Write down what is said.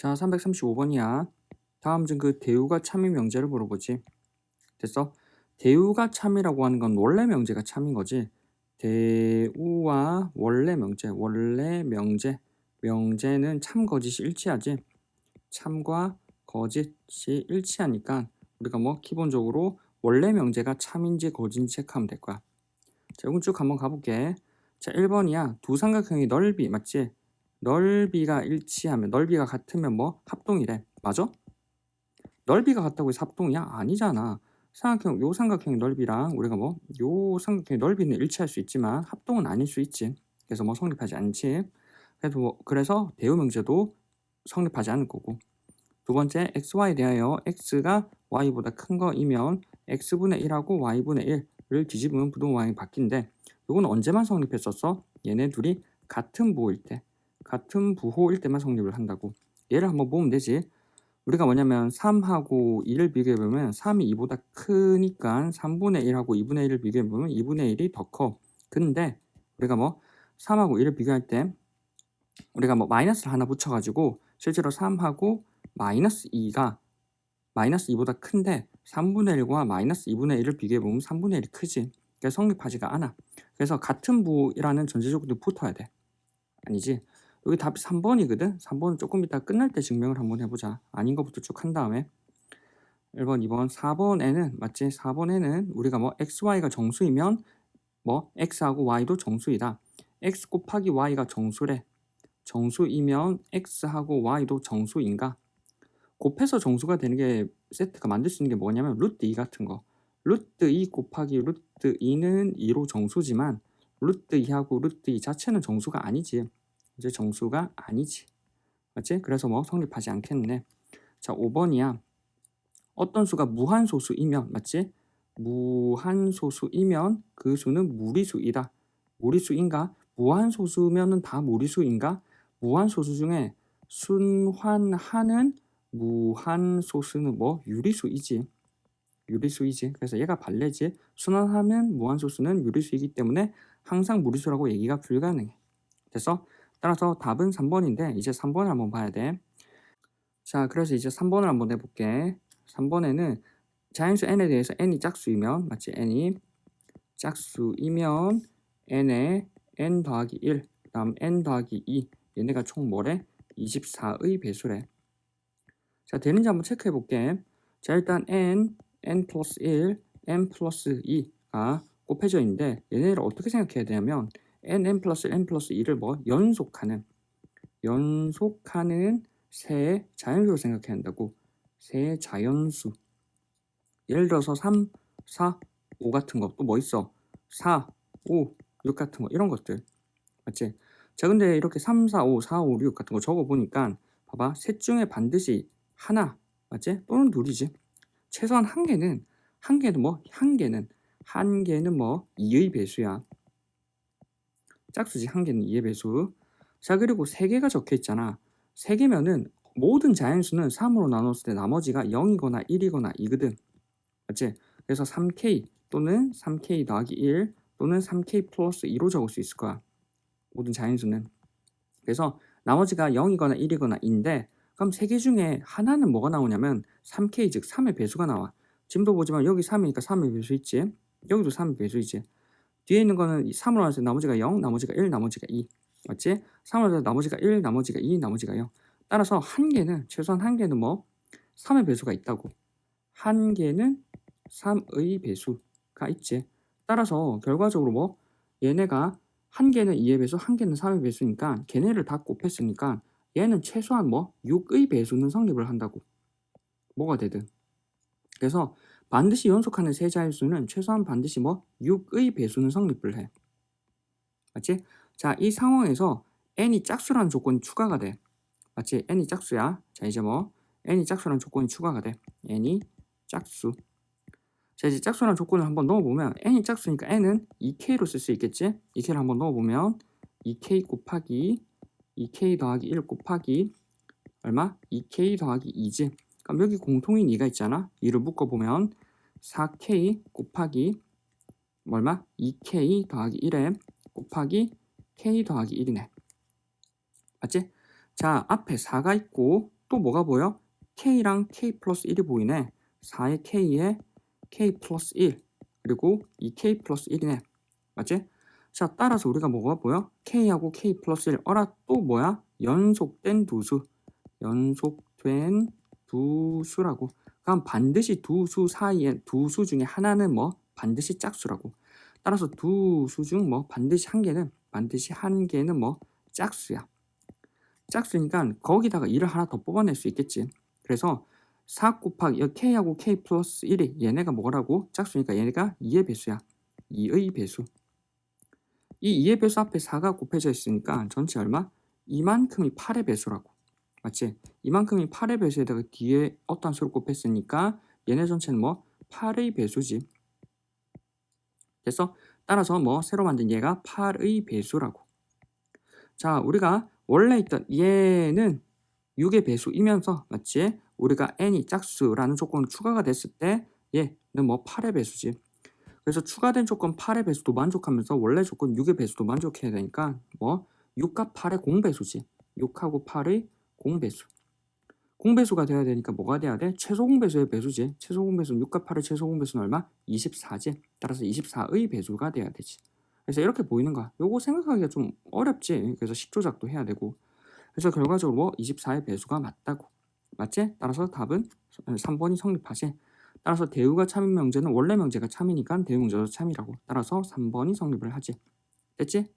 자, 335번이야. 다음 중 그 대우가 참인 명제를 물어보지. 됐어? 대우가 참이라고 하는 건 원래 명제가 참인 거지. 대우와 원래 명제, 원래 명제. 명제는 참 거짓이 일치하지. 참과 거짓이 일치하니까 우리가 뭐 기본적으로 원래 명제가 참인지 거짓인지 체크하면 될 거야. 자, 이건 쭉 한번 가볼게. 자, 1번이야. 두 삼각형의 넓이 맞지? 넓이가 일치하면 넓이가 같으면 뭐 합동이래. 맞아? 넓이가 같다고 해서 합동이야? 아니잖아. 삼각형 요 삼각형의 넓이랑 우리가 뭐 요 삼각형의 넓이는 일치할 수 있지만 합동은 아닐 수 있지. 그래서 뭐 성립하지 않지. 그래서 뭐 그래서 대우 명제도 성립하지 않을 거고. 두 번째 xy에 대하여 x가 y보다 큰 거이면 x분의 1하고 y분의 1을 뒤집으면 부동 y이 바뀐대. 이건 언제만 성립했었어? 얘네 둘이 같은 부호일 때. 같은 부호일 때만 성립을 한다고. 얘를 한번 보면 되지. 우리가 뭐냐면 3하고 2를 비교해보면 3이 2보다 크니까 3분의 1하고 2분의 1을 비교해보면 2분의 1이 더 커. 근데 우리가 뭐 3하고 2를 비교할 때 우리가 뭐 마이너스를 하나 붙여가지고 실제로 3하고 마이너스 2가 마이너스 2보다 큰데 3분의 1과 마이너스 2분의 1을 비교해보면 3분의 1이 크지. 그래서 성립하지가 않아. 그래서 같은 부이라는 전제조건이 붙어야 돼. 아니지. 여기 답이 3번이거든. 3번은 조금 이따 끝날 때 증명을 한번 해보자. 아닌 것부터 쭉 한 다음에 1번, 2번, 4번에는 맞지? 4번에는 우리가 뭐 xy가 정수이면 뭐 x하고 y도 정수이다. x 곱하기 y가 정수래. 정수이면 x하고 y도 정수인가? 곱해서 정수가 되는 게 세트가 만들 수 있는 게 뭐냐면 루트 2 같은 거. 루트 2 곱하기 루트 2는 2로 정수지만 루트 2하고 루트 2 자체는 정수가 아니지. 이제 정수가 아니지. 맞지? 그래서 뭐 성립하지 않겠네. 자, 5번이야. 어떤 수가 무한소수이면 맞지? 무한소수이면 그 수는 무리수이다. 무리수인가? 무한소수면은 다 무리수인가? 무한소수 중에 순환하는 무한소수는 뭐 유리수이지. 유리수이지. 그래서 얘가 발레지. 순환하면 무한소수는 유리수이기 때문에 항상 무리수라고 얘기가 불가능해. 됐어? 따라서 답은 3번인데 이제 3번을 한번 봐야 돼. 자, 그래서 이제 3번을 한번 해볼게. 3번에는 자연수 n에 대해서 n이 짝수이면 맞지? n이 짝수이면 n에 n 더하기 1, 그 다음 n 더하기 2 얘네가 총 뭐래? 24의 배수래. 자, 되는지 한번 체크해 볼게. 자, 일단 n, n 플러스 1, n 플러스 2가 곱해져 있는데 얘네를 어떻게 생각해야 되냐면 n, n 플러스 n 플러스 2를 뭐 연속하는 연속하는 세 자연수로 생각해야 한다고. 세 자연수. 예를 들어서 3, 4, 5 같은 거. 또 뭐 있어? 4, 5, 6 같은 거. 이런 것들. 맞지? 자 근데 이렇게 3, 4, 5, 4, 5, 6 같은 거 적어 보니까 봐봐. 셋 중에 반드시 하나. 맞지? 또는 둘이지. 최소한 한 개는 한 개는 뭐? 한 개는. 한 개는 뭐? 2의 배수야 짝수지 한 개는 2의 배수. 자 그리고 세 개가 적혀 있잖아. 세 개면은 모든 자연수는 3으로 나눴을 때 나머지가 0이거나 1이거나 2거든. 맞지? 그래서 3k 또는 3k 더하기 1 또는 3k 플러스 2로 적을 수 있을 거야. 모든 자연수는. 그래서 나머지가 0이거나 1이거나 2인데 그럼 세개 중에 하나는 뭐가 나오냐면 3k 즉 3의 배수가 나와. 지금도 보지만 여기 3이니까 3의 배수 있지. 여기도 3의 배수이지. 뒤에 있는 거는 3으로 나눠서 나머지가 0, 나머지가 1, 나머지가 2. 맞지? 3으로 나눠서 나머지가 1, 나머지가 2, 나머지가 0. 따라서 한 개는 최소한 한 개는 뭐 3의 배수가 있다고. 한 개는 3의 배수가 있지. 따라서 결과적으로 뭐 얘네가 한 개는 2의 배수, 한 개는 3의 배수니까 걔네를 다 곱했으니까 얘는 최소한 뭐 6의 배수는 성립을 한다고. 뭐가 되든. 그래서 반드시 연속하는 세 자릿수는 최소한 반드시 뭐 6의 배수는 성립을 해. 맞지? 자, 이 상황에서 n이 짝수라는 조건이 추가가 돼. 맞지? n이 짝수야. 자, 이제 뭐 n이 짝수라는 조건이 추가가 돼. n이 짝수. 자, 이제 짝수라는 조건을 한번 넣어보면 n이 짝수니까 n은 2k로 쓸 수 있겠지? 2k를 한번 넣어보면 2k 곱하기 2k 더하기 1 곱하기 얼마? 2k 더하기 2지. 여기 공통인 2가 있잖아. 2를 묶어보면 4k 곱하기 얼마? 2k 더하기 1에 곱하기 k 더하기 1이네. 맞지? 자, 앞에 4가 있고 또 뭐가 보여? k랑 k 플러스 1이 보이네. 4의 k에 k 플러스 1 그리고 이 k 플러스 1이네. 맞지? 자 따라서 우리가 뭐가 보여? k하고 k 플러스 1 어라 또 뭐야? 연속된 두 수 연속된 두 수라고. 그럼 반드시 두 수 사이에 두 수 중에 하나는 뭐 반드시 짝수라고. 따라서 두 수 중 뭐 반드시 한 개는 반드시 한 개는 뭐 짝수야. 짝수니까 거기다가 1을 하나 더 뽑아낼 수 있겠지. 그래서 4 곱하기 여 k하고 k 플러스 1이 얘네가 뭐라고? 짝수니까 얘네가 2의 배수야. 2의 배수. 이 2의 배수 앞에 4가 곱해져 있으니까 전체 얼마? 이만큼이 8의 배수라고. 맞지? 이만큼이 8의 배수에다가 뒤에 어떤 수를 곱했으니까 얘네 전체는 뭐 8의 배수지. 됐어? 따라서 뭐 새로 만든 얘가 8의 배수라고. 자, 우리가 원래 있던 얘는 6의 배수이면서 맞지? 우리가 n이 짝수라는 조건으로 추가가 됐을 때 얘는 뭐 8의 배수지. 그래서 추가된 조건 8의 배수도 만족하면서 원래 조건 6의 배수도 만족해야 되니까 뭐 6과 8의 공배수지. 6하고 8의 공배수. 공배수가 돼야 되니까 뭐가 돼야 돼? 최소 공배수의 배수지. 최소 공배수는 6과 8의 최소 공배수는 얼마? 24지. 따라서 24의 배수가 돼야 되지. 그래서 이렇게 보이는 거야. 요거 생각하기가 좀 어렵지. 그래서 식조작도 해야 되고. 그래서 결과적으로 뭐 24의 배수가 맞다고. 맞지? 따라서 답은 3번이 성립하지. 따라서 대우가 참인 명제는 원래 명제가 참이니까 대우 명제도 참이라고. 따라서 3번이 성립을 하지. 됐지?